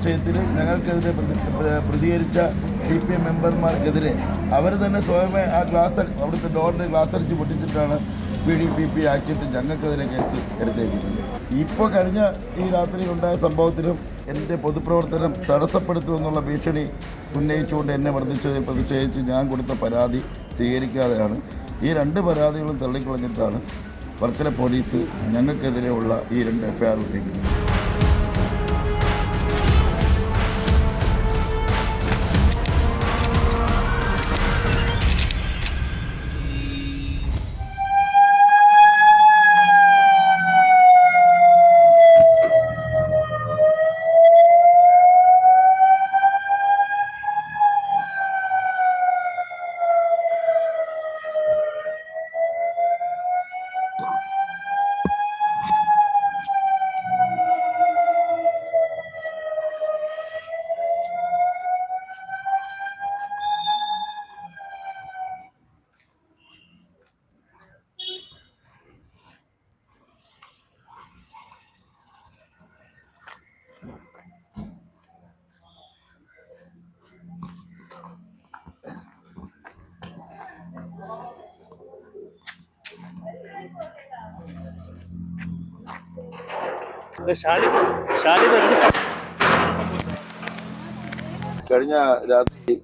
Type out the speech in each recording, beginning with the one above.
വിഷയത്തിൽ ഞങ്ങൾക്കെതിരെ പ്രതി- പ്രതികരിച്ച സി പി എം മെമ്പർമാർക്കെതിരെ അവർ തന്നെ സ്വയമേ ആ ഗ്ലാസ് അവിടുത്തെ ഡോറിന്റെ ഗ്ലാസ് അടിച്ച് പൊട്ടിച്ചിട്ടാണ് പി ഡി പി പി ആക്കിയിട്ട് ഞങ്ങൾക്കെതിരെ കേസ് എടുത്തേക്കുന്നത്. ഇപ്പോൾ കഴിഞ്ഞ ഈ രാത്രി ഉണ്ടായ സംഭവത്തിലും എന്റെ പൊതുപ്രവർത്തനം തടസ്സപ്പെടുത്തുമെന്നുള്ള ഭീഷണി ഉന്നയിച്ചുകൊണ്ട് എന്നെ വർദ്ധിച്ചതിൽ പ്രതിഷേധിച്ച് ഞാൻ കൊടുത്ത പരാതി സ്വീകരിക്കാതെയാണ്. ഈ രണ്ട് പരാതികളും തള്ളിക്കളഞ്ഞിട്ടാണ് വർക്കല പോലീസ് ഞങ്ങൾക്കെതിരെയുള്ള ഈ രണ്ട് എഫ്ഐആർ ഇട്ടിരിക്കുന്നത് കഴിഞ്ഞ രാത്രി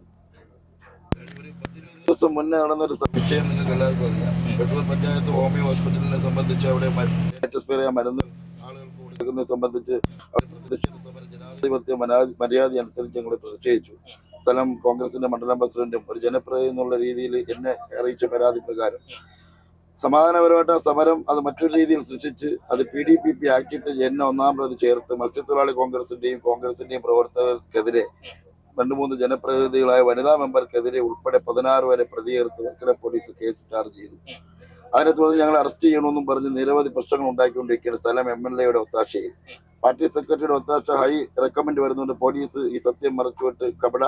ദിവസം മുന്നേ നടന്നൊരു സംശയം നിങ്ങൾക്ക് എല്ലാവർക്കും അറിയാം. പെട്ടൂർ പഞ്ചായത്ത് ഹോമിയോ ഹോസ്പിറ്റലിനെ സംബന്ധിച്ച് അവിടെ ലേറ്റസ്പേറിയ മരുന്ന് ആളുകൾക്ക് കൊടുക്കുന്നത് സംബന്ധിച്ച് അവിടെ പ്രതിഷേധ സമരം ജനാധിപത്യ മര്യാദ അനുസരിച്ച് ഞങ്ങൾ പ്രതിഷേധിച്ചു. സ്ഥലം കോൺഗ്രസിന്റെ മണ്ഡലം പ്രസിഡന്റും ഒരു ജനപ്രതിനിധി എന്നുള്ള രീതിയിൽ എന്നെ അറിയിച്ച പരാതി പ്രകാരം. സമാധാനപരമായിട്ട് സമരം അത് മറ്റൊരു രീതിയിൽ സൃഷ്ടിച്ച് അത് പി ഡി പി പി ആക്ടിട്ട് എന്നെ ഒന്നാം പ്രതി ചേർത്ത് മത്സ്യത്തൊഴിലാളി കോൺഗ്രസിന്റെയും കോൺഗ്രസിന്റെയും പ്രവർത്തകർക്കെതിരെ രണ്ട് മൂന്ന് ജനപ്രതിനിധികളായ വനിതാ മെമ്പർക്കെതിരെ ഉൾപ്പെടെ പതിനാറ് വരെ പ്രതികരിച്ച് വർക്കല പോലീസ് കേസ് ചാർജ് ചെയ്തു. അതിനെ തുടർന്ന് ഞങ്ങൾ അറസ്റ്റ് ചെയ്യണമെന്നും പറഞ്ഞ് നിരവധി പ്രശ്നങ്ങൾ ഉണ്ടാക്കിക്കൊണ്ടിരിക്കുകയാണ് സ്ഥലം എം എൽ എയുടെ ഒത്താശയിൽ. പാർട്ടി സെക്രട്ടറിയുടെ ഒത്താശ ഹൈ റെക്കമെൻഡ് വരുന്നുണ്ട്. പോലീസ് ഈ സത്യം മറച്ചുവിട്ട് കപട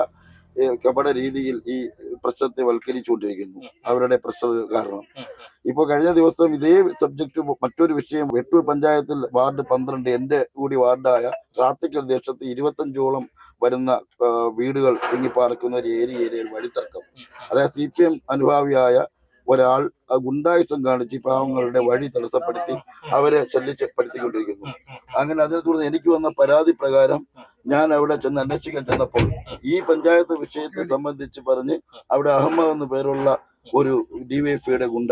കപട രീതിയിൽ ഈ പ്രശ്നത്തെ വൽക്കരിച്ചുകൊണ്ടിരിക്കുന്നു. അവരുടെ പ്രശ്നം കാരണം. ഇപ്പോൾ കഴിഞ്ഞ ദിവസം ഇതേ സബ്ജക്റ്റ് മറ്റൊരു വിഷയം വെട്ടൂർ പഞ്ചായത്തിൽ വാർഡ് പന്ത്രണ്ട് എന്റെ കൂടി വാർഡായ റാത്തിക്കൽ ദേശത്ത് ഇരുപത്തഞ്ചോളം വരുന്ന വീടുകൾ തിങ്ങിപ്പാർക്കുന്ന ഒരു ഏരിയയിലെ ഒരു വഴിത്തർക്കം. അതായത് സി പി എം അനുഭാവിയായ ഒരാൾ ഗുണ്ടായുസം കാണിച്ച് പാവങ്ങളുടെ വഴി തടസ്സപ്പെടുത്തി അവരെ ശല്യപ്പെടുത്തിക്കൊണ്ടിരിക്കുന്നു അങ്ങനെ അതിനെ തുടർന്ന് എനിക്ക് വന്ന പരാതി പ്രകാരം ഞാൻ അവിടെ ചെന്ന് അന്വേഷിക്കാൻ ചെന്നപ്പോൾ ഈ പഞ്ചായത്ത് വിഷയത്തെ സംബന്ധിച്ച് പറഞ്ഞ് അവിടെ അഹമ്മദ് എന്ന പേരുള്ള ഒരു ഡിവൈഎഫ്ഐയുടെ ഗുണ്ട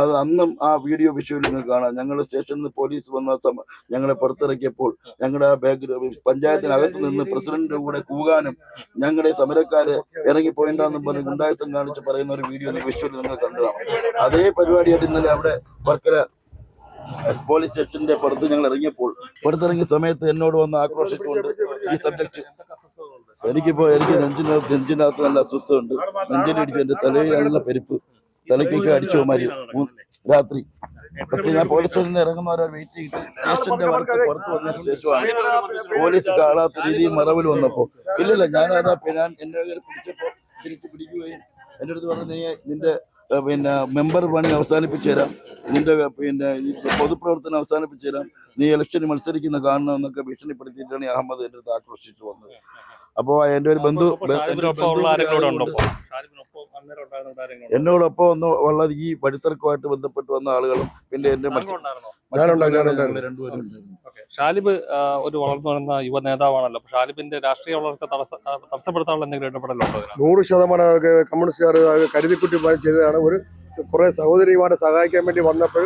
അത് അന്നും ആ വീഡിയോ വിഷുവിൽ നിങ്ങൾക്ക് കാണാം. ഞങ്ങളുടെ സ്റ്റേഷനിൽ നിന്ന് പോലീസ് വന്ന സമ ഞങ്ങളെ പുറത്തിറക്കിയപ്പോൾ ഞങ്ങളുടെ ബാക്ക് പഞ്ചായത്തിനകത്ത് നിന്ന് പ്രസിഡന്റിന്റെ കൂടെ കൂകാനും ഞങ്ങളുടെ സമരക്കാര് ഇറങ്ങിപ്പോയിണ്ടെന്നും പറഞ്ഞ് ഗുണ്ടായുസം കാണിച്ച് പറയുന്ന ഒരു വീഡിയോ വിഷുവിൽ നിങ്ങൾ കണ്ടതാണ്. അതേ പരിപാടിയായിട്ട് ഇന്നലെ അവിടെ വർക്കല എസ് പോലീസ് സ്റ്റേഷന്റെ പുറത്ത് ഞങ്ങൾ ഇറങ്ങിയപ്പോൾ പുറത്തിറങ്ങിയ സമയത്ത് എന്നോട് വന്ന് ആക്രോശിച്ചുകൊണ്ട് ഈ സബ്ജക്ട് എനിക്കിപ്പോ എനിക്ക് നെഞ്ചിനകത്ത് നെഞ്ചിനകത്ത് നല്ല അസ്വസ്ഥമുണ്ട് നെഞ്ചിലിടിച്ച് എന്റെ തലയിൽ നല്ല പരിപ്പ്. തലയ്ക്കൊക്കെ അടിച്ചു മാരി രാത്രി. പക്ഷെ ഞാൻ പോലീസ് സ്റ്റേഷനിൽ നിന്ന് ഇറങ്ങുന്നവരെ വെയിറ്റ് ചെയ്തിട്ട് സ്റ്റേഷന്റെ വർക്ക് പുറത്ത് വന്നതിന് ശേഷമാണ് പോലീസ് കാണാത്ത രീതിയിൽ മറവിൽ വന്നപ്പോ ഇല്ലല്ല ഞാൻ അതാ ഞാൻ എന്നെ പിടിച്ചപ്പോ തിരിച്ചു പിടിക്കുകയും എന്റെ അടുത്ത് പറഞ്ഞു നീ നിന്റെ പിന്നെ മെമ്പർ പണി അവസാനിപ്പിച്ചു തരാം. നിന്റെ പിന്നെ പൊതുപ്രവർത്തനം അവസാനിപ്പിച്ചു തരാം. നീ ഇലക്ഷന് മത്സരിക്കുന്ന കാണണം എന്നൊക്കെ ഭീഷണിപ്പെടുത്തിയിട്ടാണ് അഹമ്മദ് എന്റെ അടുത്ത് ആക്രോശിച്ചു വന്നത്. അപ്പോൾ എന്റെ ഒരു ബന്ധു എന്നോടൊപ്പം ഒന്ന് ഉള്ളത് ഈ വഴിത്തർക്കമായിട്ട് ബന്ധപ്പെട്ട് വന്ന ആളുകളും പിന്നെ എന്റെ രണ്ടുപേരും. ഷാലിബ് ഒരു വളർന്നു വരുന്ന യുവ നേതാവാണല്ലോ. ഷാലിബിന്റെ രാഷ്ട്രീയ വളർച്ച തടസ്സപ്പെടുത്താനുള്ള എന്തെങ്കിലും ഇടപെടലുണ്ടോ ഇതിനകത്ത്? നൂറ് ശതമാനം കമ്മ്യൂണിസ്റ്റുകാർ കരുതിക്കുട്ടി ചെയ്തതാണ്. ഒരു കുറെ സഹോദരിമാരെ സഹായിക്കാൻ വേണ്ടി വന്നപ്പോൾ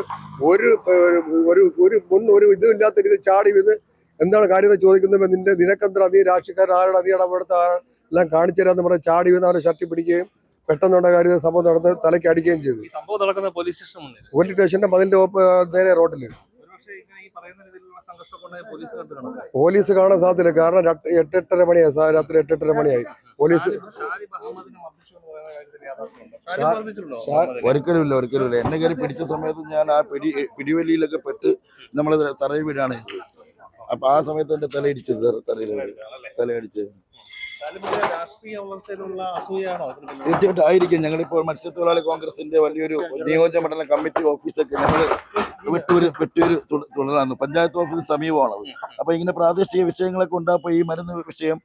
ഒരു ഒരു- ഒരു ഒരു മുൻ ഒരു ഇതുമില്ലാത്ത രീതി ചാടി ഇത് എന്താണ് കാര്യം എന്ന് ചോദിക്കുന്നത് നിന്റെ നിനക്കെന്താ നീ രാഷ്ട്രീയക്കാരൻ ആരുടെ അധികം ഇടപെടുത്ത എല്ലാം കാണിച്ചു തരാന്ന് പറഞ്ഞ് ചാടി വീണ് അവരെ ഷർട്ടി പിടിക്കുകയും പെട്ടെന്നുള്ള കാര്യം സംഭവം നടന്ന് തലയ്ക്ക് അടിക്കുകയും ചെയ്തു. ഈ സംഭവം നടക്കുന്ന പോലീസ് സ്റ്റേഷൻ മുന്നിൽ പോലീസ് സ്റ്റേഷന്റെ മതിലിന്റെ നേരെ റോഡിൽ പോലീസ് കാണാൻ സാധ്യത കാരണം എട്ടെട്ടര മണിയായി. രാത്രി എട്ടെട്ടര മണിയായി. പോലീസ്? ഒരിക്കലുമില്ല ഒരിക്കലുമില്ല എന്നെ കയറി പിടിച്ച സമയത്ത് ഞാൻ ആ പിടി പിടിവലിയിലൊക്കെ പെട്ട് നമ്മളെ തറയിൽ വീടാണ്. അപ്പൊ ആ സമയത്ത് എന്റെ തലയിടിച്ചത് തലയിൽ തലയടിച്ച്. തീർച്ചയായിട്ടും ആയിരിക്കും. ഞങ്ങളിപ്പോൾ മത്സ്യത്തൊഴിലാളി കോൺഗ്രസിന്റെ വലിയൊരു നിയോജക മണ്ഡലം കമ്മിറ്റി ഓഫീസൊക്കെ ഞങ്ങൾ വെട്ടൂര് വെട്ടൂര് തുടരാന്ന് പഞ്ചായത്ത് ഓഫീസിന് സമീപമാണ് അപ്പൊ ഇങ്ങനെ പ്രാദേശിക വിഷയങ്ങളൊക്കെ ഉണ്ടാകുമ്പോൾ ഈ മരുന്ന് വിഷയം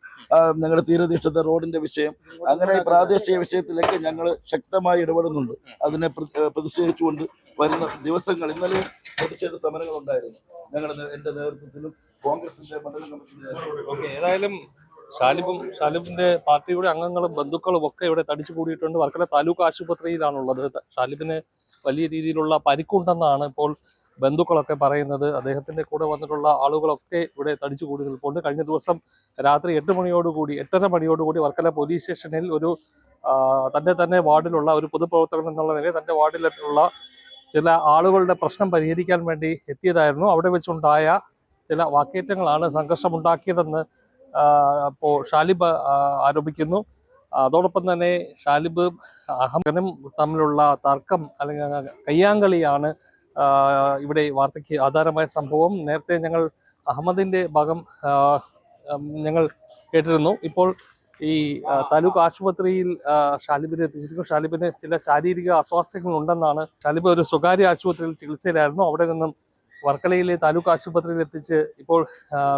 ഞങ്ങളുടെ തീരദേശത്തെ റോഡിന്റെ വിഷയം അങ്ങനെ ഈ പ്രാദേശിക വിഷയത്തിലൊക്കെ ഞങ്ങൾ ശക്തമായി ഇടപെടുന്നുണ്ട്. അതിനെ പ്ര- പ്രതിഷേധിച്ചുകൊണ്ട് വരുന്ന ദിവസങ്ങൾ ഇന്നലെ പ്രതിഷേധ സമരങ്ങൾ ഉണ്ടായിരുന്നു ഞങ്ങളുടെ എന്റെ നേതൃത്വത്തിലും കോൺഗ്രസിന്റെ മണ്ഡലം കമ്മിറ്റിയുടെ ഏതായാലും ഷാലിബും ഷാലിബിന്റെ പാർട്ടിയുടെ അംഗങ്ങളും ബന്ധുക്കളും ഒക്കെ ഇവിടെ തടിച്ചു കൂടിയിട്ടുണ്ട്. വർക്കല താലൂക്ക് ആശുപത്രിയിലാണുള്ളത്. ഷാലിബിന് വലിയ രീതിയിലുള്ള പരിക്കുണ്ടെന്നാണ് ഇപ്പോൾ ബന്ധുക്കളൊക്കെ പറയുന്നത്. അദ്ദേഹത്തിന്റെ കൂടെ വന്നിട്ടുള്ള ആളുകളൊക്കെ ഇവിടെ തടിച്ചു കൂടി നിൽപ്പുണ്ട്. കഴിഞ്ഞ ദിവസം രാത്രി എട്ട് മണിയോടുകൂടി എട്ടര മണിയോടുകൂടി വർക്കല പോലീസ് സ്റ്റേഷനിൽ ഒരു തന്റെ തന്നെ വാർഡിലുള്ള ഒരു പൊതുപ്രവർത്തകൻ എന്നുള്ള നിലയിൽ തന്റെ വാർഡിലുള്ള ചില ആളുകളുടെ പ്രശ്നം പരിഹരിക്കാൻ വേണ്ടി എത്തിയതായിരുന്നു. അവിടെ വെച്ചുണ്ടായ ചില വാക്കേറ്റങ്ങളാണ് സംഘർഷമുണ്ടാക്കിയതെന്ന് ആ, ഇപ്പോൾ ഷാലിബ് ആരോപിക്കുന്നു. അതോടൊപ്പം തന്നെ ഷാലിബ് അഹമ്മദനും തമ്മിലുള്ള തർക്കം അല്ലെങ്കിൽ കയ്യാങ്കളിയാണ് ഇവിടെ വാർത്തയ്ക്ക് ആധാരമായ സംഭവം. നേരത്തെ ഞങ്ങൾ അഹമ്മദിന്റെ ഭാഗം ഞങ്ങൾ കേട്ടിരുന്നു. ഇപ്പോൾ ഈ താലൂക്ക് ആശുപത്രിയിൽ ഷാലിബിനെ എത്തിച്ചിരിക്കുന്നു. ഷാലിബിന് ചില ശാരീരിക അസ്വാസ്ഥ്യങ്ങളുണ്ടെന്നാണ്. ഷാലിബ് ഒരു സ്വകാര്യ ആശുപത്രിയിൽ ചികിത്സയിലായിരുന്നു. അവിടെ നിന്നും വർക്കലയിലെ താലൂക്ക് ആശുപത്രിയിൽ എത്തിച്ച് ഇപ്പോൾ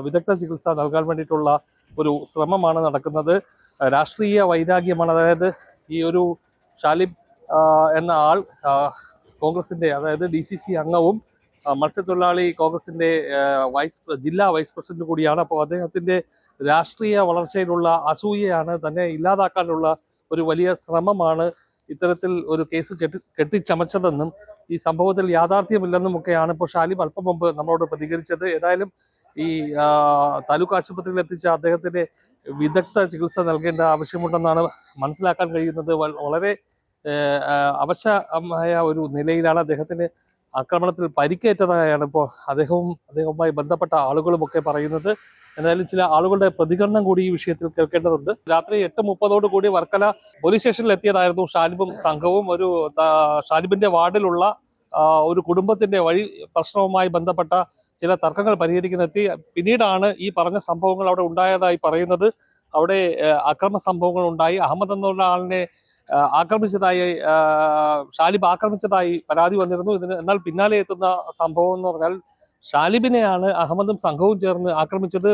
വിദഗ്ധ ചികിത്സ നൽകാൻ വേണ്ടിയിട്ടുള്ള ഒരു ശ്രമമാണ് നടക്കുന്നത്. രാഷ്ട്രീയ വൈരാഗ്യമാണ്. അതായത് ഈ ഒരു ഷാലിബ് എന്ന ആൾ കോൺഗ്രസിന്റെ അതായത് ഡി സി സി അംഗവും മത്സ്യത്തൊഴിലാളി കോൺഗ്രസിന്റെ വൈസ് ജില്ലാ വൈസ് പ്രസിഡന്റ് കൂടിയാണ്. അപ്പോൾ അദ്ദേഹത്തിന്റെ രാഷ്ട്രീയ വളർച്ചയിലുള്ള അസൂയയാണ് തന്നെ ഇല്ലാതാക്കാനുള്ള ഒരു വലിയ ശ്രമമാണ് ഇത്തരത്തിൽ ഒരു കേസ് കെട്ടിച്ചമച്ചതെന്നും ഈ സംഭവത്തിൽ യാഥാർത്ഥ്യമില്ലെന്നും ഒക്കെയാണ് ഇപ്പോൾ ഷാലിം അല്പം മുമ്പ് നമ്മളോട് പ്രതികരിച്ചത്. ഏതായാലും ഈ താലൂക്ക് ആശുപത്രിയിൽ എത്തിച്ച അദ്ദേഹത്തിന് വിദഗ്ധ ചികിത്സ നൽകേണ്ട ആവശ്യമുണ്ടെന്നാണ് മനസ്സിലാക്കാൻ കഴിയുന്നത്. വളരെ അവശമായ ഒരു നിലയിലാണ് അദ്ദേഹത്തിന് ആക്രമണത്തിൽ പരിക്കേറ്റതായാണ് ഇപ്പോൾ അദ്ദേഹവും അദ്ദേഹവുമായി ബന്ധപ്പെട്ട ആളുകളും ഒക്കെ പറയുന്നത്. എന്തായാലും ചില ആളുകളുടെ പ്രതികരണം കൂടി ഈ വിഷയത്തിൽ കേൾക്കേണ്ടതുണ്ട്. രാത്രി എട്ട് മുപ്പതോട് കൂടി വർക്കല പോലീസ് സ്റ്റേഷനിൽ എത്തിയതായിരുന്നു ഷാലിബും സംഘവും. ഒരു ഷാനിബിന്റെ വാർഡിലുള്ള ഒരു കുടുംബത്തിന്റെ വഴി പ്രശ്നവുമായി ബന്ധപ്പെട്ട ചില തർക്കങ്ങൾ പരിഹരിക്കുന്നെത്തി പിന്നീടാണ് ഈ പറഞ്ഞ സംഭവങ്ങൾ അവിടെ ഉണ്ടായതായി പറയുന്നത്. അവിടെ അക്രമ സംഭവങ്ങൾ ഉണ്ടായി. അഹമ്മദ് എന്നുള്ള ആളിനെ ആക്രമിച്ചതായി ഷാലിബ് ആക്രമിച്ചതായി പരാതി വന്നിരുന്നു. ഇതിന് എന്നാൽ പിന്നാലെ എത്തുന്ന സംഭവം എന്ന് പറഞ്ഞാൽ ഷാലിബിനെയാണ് അഹമ്മദും സംഘവും ചേർന്ന് ആക്രമിച്ചത്.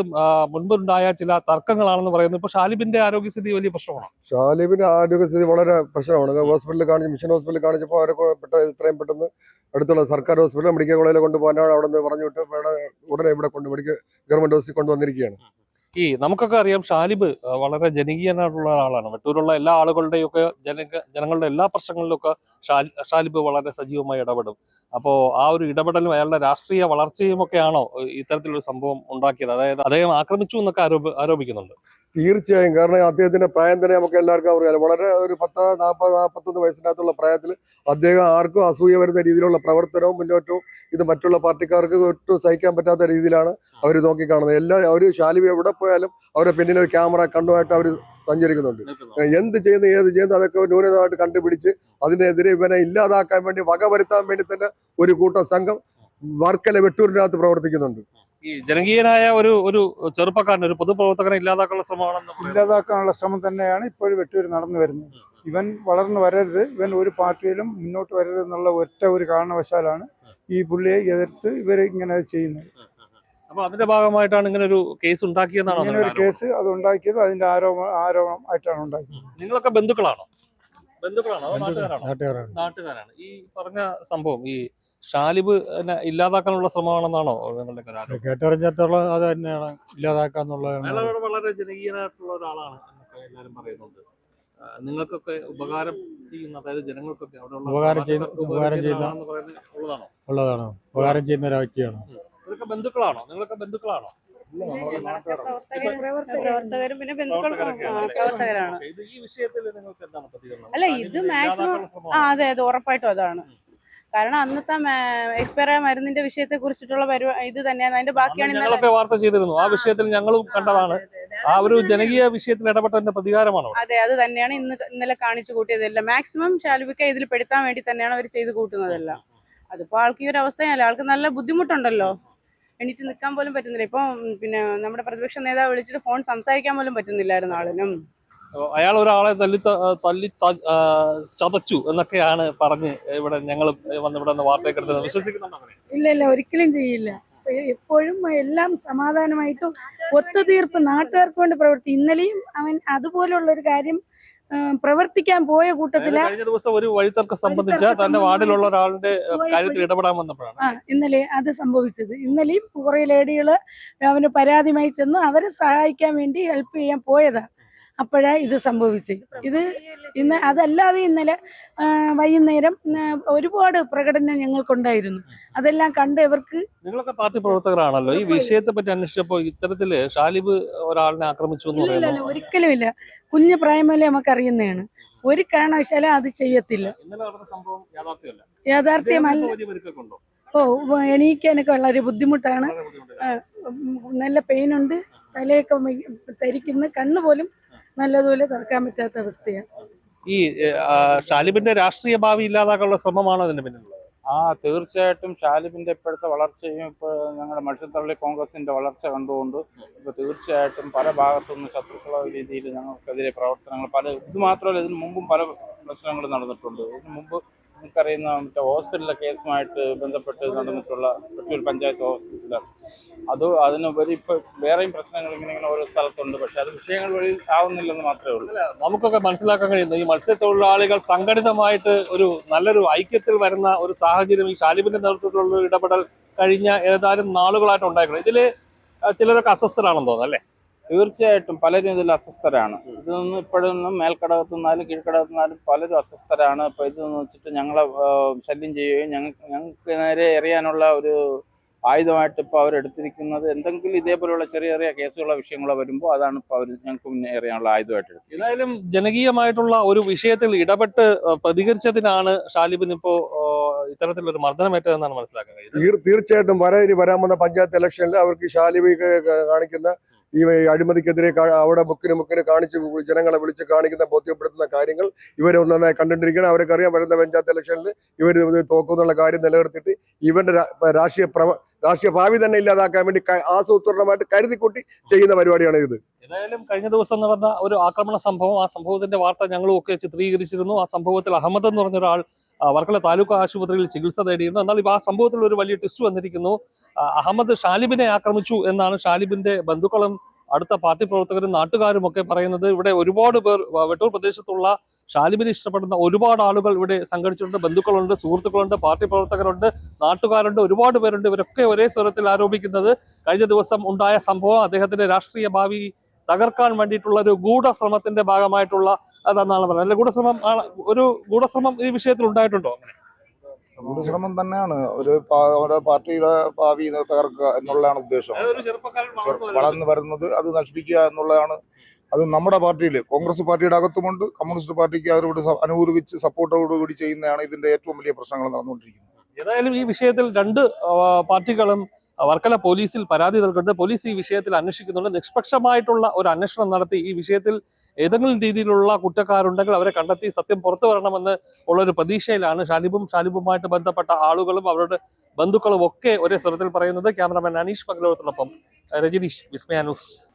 മുൻപുണ്ടായ ചില തർക്കങ്ങളാണെന്ന് പറയുന്നു. ഇപ്പൊ ഷാലിബിന്റെ ആരോഗ്യസ്ഥിതി വലിയ പ്രശ്നമാണ്. ഷാലിബിന്റെ ആരോഗ്യസ്ഥിതി വളരെ പ്രശ്നമാണ്. ഹോസ്പിറ്റലിൽ കാണിച്ച് മിഷൻ ഹോസ്പിറ്റലിൽ കാണിച്ചപ്പോൾ അവരെ എത്രയും പെട്ടെന്ന് അടുത്തുള്ള സർക്കാർ ഹോസ്പിറ്റലിൽ മെഡിക്കൽ കോളേജിൽ കൊണ്ടുപോകാനാണ് അവിടെ നിന്ന് പറഞ്ഞു വിട്ട് ഉടനെ ഇവിടെ കൊണ്ട് മെഡിക്കൽ ഗവൺമെന്റ് ഹോസ്പിറ്റലിൽ കൊണ്ടുവന്നിരിക്കുകയാണ് ഈ നമുക്കൊക്കെ അറിയാം ഷാലിബ് വളരെ ജനകീയനായിട്ടുള്ള ഒരാളാണ്. വെട്ടൂരുള്ള എല്ലാ ആളുകളുടെയും ഒക്കെ ജന ജനങ്ങളുടെ എല്ലാ പ്രശ്നങ്ങളിലൊക്കെ ഷാലിബ് വളരെ സജീവമായി ഇടപെടും. അപ്പോൾ ആ ഒരു ഇടപെടലും അയാളുടെ രാഷ്ട്രീയ വളർച്ചയും ഒക്കെയാണോ ഇത്തരത്തിലൊരു സംഭവം ഉണ്ടാക്കിയത്? അതായത് അദ്ദേഹം ആക്രമിച്ചു എന്നൊക്കെ ആരോപ ആരോപിക്കുന്നുണ്ട്. തീർച്ചയായും. കാരണം അദ്ദേഹത്തിന്റെ പ്രായം തന്നെ നമുക്ക് എല്ലാവർക്കും അറിയാം വളരെ ഒരു പത്ത് നാൽപ്പത് നാൽപ്പത്തൊന്ന് വയസ്സിനകത്തുള്ള പ്രായത്തിൽ അദ്ദേഹം ആർക്കും അസൂയ വരുന്ന രീതിയിലുള്ള പ്രവർത്തനവും മുന്നോട്ടവും ഇത് മറ്റുള്ള പാർട്ടിക്കാർക്ക് ഒട്ടും സഹിക്കാൻ പറ്റാത്ത രീതിയിലാണ് അവർ നോക്കിക്കാണുന്നത്. എല്ലാ ഒരു ഷാലിബ് എവിടെ പോയാലും അവരെ പിന്നിൽ ഒരു ക്യാമറ കണ്ണുമായിട്ട് അവർ സഞ്ചരിക്കുന്നുണ്ട്. എന്ത് ചെയ്യുന്നു ഏത് ചെയ്യുന്നു അതൊക്കെ ന്യൂനതമായിട്ട് കണ്ടുപിടിച്ച് അതിനെതിരെ ഇവനെ ഇല്ലാതാക്കാൻ വേണ്ടി വക വരുത്താൻ വേണ്ടി തന്നെ ഒരു കൂട്ടം സംഘം വർക്കല വെട്ടൂരിനകത്ത് പ്രവർത്തിക്കുന്നുണ്ട്. ഈ ജനകീയനായ ഒരു ഒരു ചെറുപ്പക്കാരൻ ഒരു പൊതുപ്രവർത്തകനെ ഇല്ലാതാക്കാനുള്ള ശ്രമമാണെന്ന് ഇല്ലാതാക്കാനുള്ള ശ്രമം തന്നെയാണ് ഇപ്പോഴും വെട്ടൂർ നടന്നു വരുന്നത്. ഇവൻ വളർന്നു വരരുത് ഇവൻ ഒരു പാർട്ടിയിലും മുന്നോട്ട് വരരുത് എന്നുള്ള ഒറ്റ ഒരു കാരണവശാലാണ് ഈ പുള്ളിയെ എതിർത്ത് ഇവർ ഇങ്ങനെ ചെയ്യുന്നത്. അപ്പൊ അതിന്റെ ഭാഗമായിട്ടാണ് ഇങ്ങനെ ഒരു കേസ് ഉണ്ടാക്കിയതാണ് ഇങ്ങനെ ഒരു കേസ് അത് ഉണ്ടാക്കിയത് അതിന്റെ ആരോപണം ആരോപണം ആയിട്ടാണ് ഉണ്ടാക്കിയത്? നിങ്ങളൊക്കെ ബന്ധുക്കളാണോ? ബന്ധുക്കളാണോ അതോ നാട്ടുകാരാണോ? നാട്ടുകാരാണ്. നാട്ടുകാരാണ്. ഈ പറഞ്ഞ സംഭവം ഈ ഷാലിബ് ഇല്ലാതാക്കാനുള്ള ശ്രമമാണെന്നാണോ നിങ്ങളുടെ ഒരു ആരോപണം? കേട്ടറിഞ്ഞിട്ടുള്ള അത് തന്നെയാണ്. ഇല്ലാതാക്കാന്നുള്ളതാണ് അയാൾ വളരെ ജനകീയനായിട്ടുള്ള ഒരാളാണ് എന്നൊക്കെ എല്ലാവരും പറയുന്നുണ്ട്. ആ, നിങ്ങൾക്കൊക്കെ ഉപകാരം ചെയ്യുന്ന അതായത് ജനങ്ങൾക്കൊക്കെ അവിടെയുള്ള ഉപകാരം ചെയ്യുന്ന- ഉപകാരം ചെയ്യുന്ന- ആളാണെന്ന് പറയുന്നത് ഉള്ളതാണോ? ഉള്ളതാണ്. ഉപകാരം ചെയ്യുന്ന ഒരു വ്യക്തിയാണ്. ഇതൊക്കെ ബന്ധുക്കളാണോ? നിങ്ങളൊക്കെ ബന്ധുക്കളാണോ? പ്രവർത്തകരും പിന്നെ ബന്ധുക്കളും ഇത് ഈ വിഷയത്തിൽ നിങ്ങൾക്ക് എന്താണ് പ്രതികരണം? അല്ല, ഇത് മാക്സിമം ആ അതെ അതെ ഉറപ്പായിട്ടും അതാണ്. കാരണം അന്നത്തെ എക്സ്പയർ ആയ മരുന്നിന്റെ വിഷയത്തെ കുറിച്ചിട്ടുള്ള ഇത് തന്നെയാണ്. അതിന്റെ ബാക്കിയാണ് ഞങ്ങളൊക്കെ വാർത്ത ചെയ്തിരുന്നു. ആ വിഷയത്തിൽ ഞങ്ങളും കണ്ടതാണ്. ആ ഒരു ജനകീയ വിഷയത്തിൽ ഇടപെട്ടതിന്റെ പ്രതികാരമാണോ? അതെ അത് തന്നെയാണ് ഇന്ന് ഇന്നലെ കാണിച്ചു കൂട്ടിയതെല്ലാം. മാക്സിമം ശാലുവിക്ക ഇതിൽ പെടുത്താൻ വേണ്ടി തന്നെയാണ് അവർ ചെയ്ത് കൂട്ടുന്നതെല്ലാം. അതിപ്പോ ആൾക്ക് ഈ ഒരു അവസ്ഥയല്ല. ആൾക്ക് നല്ല ബുദ്ധിമുട്ടുണ്ടല്ലോ. എണീറ്റ് നിൽക്കാൻ പോലും പറ്റുന്നില്ല. ഇപ്പം പിന്നെ നമ്മുടെ പ്രതിപക്ഷ നേതാവ് വിളിച്ചിട്ട് ഫോൺ സംസാരിക്കാൻ പോലും പറ്റുന്നില്ലായിരുന്നു ആളിനും. അയാൾ ഒരാളെ തല്ലി തല്ലി ചതച്ചു എന്നൊക്കെയാണ് പറഞ്ഞ് ഇവിടെ ഞങ്ങൾ വന്ന് ഇവിടെ നിന്ന് വാർത്തയൊക്കെ വിശ്വസിക്കുന്നുണ്ടോ ഇല്ല ഇല്ല ഒരിക്കലും ചെയ്യില്ല. എപ്പോഴും എല്ലാം സമാധാനമായിട്ടും ഒത്തുതീർപ്പ് നാട്ടുകാർക്ക് വേണ്ടി പ്രവർത്തി ഇന്നലെയും അവൻ അതുപോലുള്ള ഒരു കാര്യം പ്രവർത്തിക്കാൻ പോയ കൂട്ടത്തിൽ കഴിഞ്ഞ ദിവസം ഒരു വഴിത്തർക്കം സംബന്ധിച്ച തന്റെ വാർഡിലുള്ള ഒരാളുടെ കാര്യത്തിൽ ഇടപെടാൻ വന്നപ്പോഴാണ്. ആ ഇന്നലെ അത് സംഭവിച്ചത്. ഇന്നലെയും കുറെ ലേഡികൾ അവന് പരാതിയുമായി ചെന്നു അവരെ സഹായിക്കാൻ വേണ്ടി ഹെൽപ്പ് ചെയ്യാൻ പോയതാ. അപ്പോഴാ ഇത് സംഭവിച്ച്. ഇത് ഇന്ന് അതല്ലാതെ ഇന്നലെ വൈകുന്നേരം ഒരുപാട് പ്രകടനം ഞങ്ങൾക്കുണ്ടായിരുന്നു. അതെല്ലാം കണ്ട് ഇവർക്ക് നിങ്ങളൊക്കെ പാർട്ടി പ്രവർത്തകരാണല്ലോ. ഈ വിഷയത്തെ പറ്റി അന്വേഷിച്ചപ്പോ ഇത്തരത്തിൽ ഷാലിബ് ഒരാളിനെ ആക്രമിച്ചു ഒരിക്കലും ഇല്ല കുഞ്ഞു പ്രായമല്ലേ നമുക്ക് അറിയുന്നതാണ് ഒരു കാരണവശാലും അത് ചെയ്യത്തില്ല. യാഥാർത്ഥ്യമല്ല. ഓ എണീക്കാനൊക്കെ വളരെ ബുദ്ധിമുട്ടാണ്. നല്ല പെയിൻ ഉണ്ട് തലയൊക്കെ തരിക്കുന്നു കണ്ണ് പോലും നല്ലതുപോലെ തുറക്കാൻ പറ്റാത്ത അവസ്ഥയാണ്. ഈ ഷാലിബിന്റെ രാഷ്ട്രീയ ഭാവി ഇല്ലാതാക്കാനുള്ള ശ്രമമാണോ അതിന്റെ പിന്നിൽ ആ തീർച്ചയായിട്ടും ഷാലിബിന്റെ ഇപ്പോഴത്തെ വളർച്ചയും ഇപ്പോൾ ഞങ്ങളുടെ മത്സ്യത്തള്ളി കോൺഗ്രസിന്റെ വളർച്ച കണ്ടുകൊണ്ട് ഇപ്പോൾ തീർച്ചയായിട്ടും പല ഭാഗത്തുനിന്ന് ശത്രുക്കള രീതിയിൽ ഞങ്ങൾക്കെതിരെ പ്രവർത്തനങ്ങൾ പല ഇത് മാത്രമല്ല ഇതിനു മുമ്പും പല പ്രശ്നങ്ങൾ നടന്നിട്ടുണ്ട്. ഇതിനു മുമ്പ് നമുക്കറിയുന്ന മറ്റേ ഹോസ്പിറ്റലിലെ കേസുമായിട്ട് ബന്ധപ്പെട്ട് നടന്നിട്ടുള്ള പെട്ടൂർ പഞ്ചായത്ത് ഹോസ്പിറ്റൽ അത് അതിനുപരി ഇപ്പോൾ വേറെയും പ്രശ്നങ്ങൾ ഇങ്ങനെ ഇങ്ങനെ ഓരോ സ്ഥലത്തുണ്ട്. പക്ഷെ അത് വിഷയങ്ങൾ വഴി ആവുന്നില്ലെന്ന് മാത്രമേ ഉള്ളൂ. നമുക്കൊക്കെ മനസ്സിലാക്കാൻ കഴിയുന്നത് ഈ മത്സ്യത്തൊഴിലാളികൾ സംഘടിതമായിട്ട് ഒരു നല്ലൊരു ഐക്യത്തിൽ വരുന്ന ഒരു സാഹചര്യം ഈ ഷാലിബിന്റെ നേതൃത്വത്തിലുള്ള ഇടപെടൽ കഴിഞ്ഞ ഏതാനും നാളുകളായിട്ട് ഉണ്ടായിട്ടുണ്ട്. ഇതിൽ ചിലരൊക്കെ അസ്വസ്ഥരാണെന്ന് തോന്നുന്നു അല്ലേ? തീർച്ചയായിട്ടും പലരും ഇതിൽ അസ്വസ്ഥരാണ്. ഇതൊന്നും ഇപ്പോഴൊന്നും മേൽക്കടകത്തു നിന്നാലും കീഴ്ക്കടകത്തു നിന്നാലും പലരും അസ്വസ്ഥരാണ്. ഇപ്പൊ ഇതെന്ന് വെച്ചിട്ട് ഞങ്ങളെ ശല്യം ചെയ്യുകയും ഞങ്ങൾക്ക് ഞങ്ങൾക്ക് നേരെ എറിയാനുള്ള ഒരു ആയുധമായിട്ട് ഇപ്പോൾ അവരെടുത്തിരിക്കുന്നത് എന്തെങ്കിലും ഇതേപോലെയുള്ള ചെറിയ ചെറിയ കേസുകളോ വിഷയങ്ങളോ വരുമ്പോൾ അതാണ് ഇപ്പോൾ അവർ ഞങ്ങൾക്ക് മുന്നേ എറിയാനുള്ള ആയുധമായിട്ട് എടുക്കുന്നത് ഏതായാലും ജനകീയമായിട്ടുള്ള ഒരു വിഷയത്തിൽ ഇടപെട്ട് പ്രതികരിച്ചതിനാണ് ഷാലിബിന് ഇപ്പോ ഇത്തരത്തിലൊരു മർദ്ദനമേറ്റതെന്നാണ് മനസ്സിലാക്കുന്നത് കഴിയുന്നത്. തീർച്ചയായിട്ടും വര ഇനി വരാൻ വന്ന പഞ്ചായത്ത് ഇലക്ഷനിൽ അവർക്ക് ഷാലിബി കാണിക്കുന്ന ഈ അഴിമതിക്കെതിരെ അവിടെ മുക്കിന് മുക്കിന് കാണിച്ച് ജനങ്ങളെ വിളിച്ച് കാണിക്കുന്ന ബോധ്യപ്പെടുത്തുന്ന കാര്യങ്ങൾ ഇവർ നന്നായി കണ്ടിട്ടിരിക്കണം അവർക്കറിയാം വരുന്ന പഞ്ചായത്ത് ഇലക്ഷനിൽ ഇവർ തോക്കുന്നുള്ള കാര്യം നിലനിർത്തിയിട്ട് ഇവന്റെ രാഷ്ട്രീയ പ്രവ രാഷ്ട്രീയ ഭാവി തന്നെ ഇല്ലാതാക്കാൻ വേണ്ടി ആസൂത്രണമായിട്ട് കരുതിക്കൂട്ടി ചെയ്യുന്ന പരിപാടിയാണ് ഇത്. ഏതായാലും കഴിഞ്ഞ ദിവസം നടന്ന ഒരു ആക്രമണ സംഭവം ആ സംഭവത്തിന്റെ വാർത്ത ഞങ്ങളും ഒക്കെ ചിത്രീകരിച്ചിരുന്നു. ആ സംഭവത്തിൽ അഹമ്മദ് എന്ന് പറഞ്ഞ ഒരാൾ വർക്കല താലൂക്ക് ആശുപത്രിയിൽ ചികിത്സ തേടിയിരുന്നു. എന്നാൽ ഇപ്പോൾ ആ സംഭവത്തിൽ ഒരു വലിയ ട്വിസ്റ്റ് വന്നിരിക്കുന്നു. അഹമ്മദ് ഷാലിബിനെ ആക്രമിച്ചു എന്നാണ് ഷാലിബിന്റെ ബന്ധുക്കളും അടുത്ത പാർട്ടി പ്രവർത്തകരും നാട്ടുകാരും ഒക്കെ പറയുന്നത് ഇവിടെ ഒരുപാട് പേർ വെട്ടൂർ പ്രദേശത്തുള്ള ഷാലിബിനെ ഇഷ്ടപ്പെടുന്ന ഒരുപാട് ആളുകൾ ഇവിടെ സംഘടിച്ചിട്ടുണ്ട്. ബന്ധുക്കളുണ്ട് സുഹൃത്തുക്കളുണ്ട് പാർട്ടി പ്രവർത്തകരുണ്ട് നാട്ടുകാരുണ്ട് ഒരുപാട് പേരുണ്ട്. ഇവരൊക്കെ ഒരേ സ്വരത്തിൽ ആരോപിക്കുന്നത് കഴിഞ്ഞ ദിവസം ഉണ്ടായ സംഭവം അദ്ദേഹത്തിന്റെ രാഷ്ട്രീയ ഭാവി തകർക്കാൻ വേണ്ടിയിട്ടുള്ള ഒരു ഗൂഢശ്രമത്തിന്റെ ഭാഗമായിട്ടുള്ള അതെന്നാണ് പറയുന്നത്. അല്ലെ ഗൂഢശ്രമം ഒരു ഗൂഢശ്രമം ഈ വിഷയത്തിൽ ഉണ്ടായിട്ടുണ്ടോ? ശ്രമം തന്നെയാണ്. ഒരു അവരുടെ പാർട്ടിയുടെ ഭാവി തകർക്കുക എന്നുള്ളതാണ് ഉദ്ദേശം. വളർന്നു വരുന്നത്. അത് നശിപ്പിക്കുക എന്നുള്ളതാണ്. അത് നമ്മുടെ പാർട്ടിയിൽ കോൺഗ്രസ് പാർട്ടിയുടെ അകത്തുമുണ്ട്. കമ്മ്യൂണിസ്റ്റ് പാർട്ടിക്ക് അവരോട് അനുകൂലിച്ച് സപ്പോർട്ടോടുകൂടി ചെയ്യുന്നതാണ് ഇതിന്റെ ഏറ്റവും വലിയ പ്രശ്നങ്ങൾ നടന്നുകൊണ്ടിരിക്കുന്നത്. ഏതായാലും ഈ വിഷയത്തിൽ രണ്ട് പാർട്ടികളും വർക്കല പോലീസിൽ പരാതി നൽകുന്നുണ്ട്. പോലീസ് ഈ വിഷയത്തിൽ അന്വേഷിക്കുന്നുണ്ട്. നിഷ്പക്ഷമായിട്ടുള്ള ഒരു അന്വേഷണം നടത്തി. ഈ വിഷയത്തിൽ ഏതെങ്കിലും രീതിയിലുള്ള കുറ്റക്കാരുണ്ടെങ്കിൽ അവരെ കണ്ടെത്തി സത്യം പുറത്തു വരണമെന്ന് ഉള്ളൊരു പ്രതീക്ഷയിലാണ്. ഷാലിബും ഷാലിബുമായിട്ട് ബന്ധപ്പെട്ട ആളുകളും അവരുടെ ബന്ധുക്കളും ഒക്കെ ഒരേ സ്ഥലത്തിൽ പറയുന്നത് ക്യാമറമാൻ അനീഷ് പകലോടത്തിനൊപ്പം രജനീഷ് വിസ്മയ ന്യൂസ്.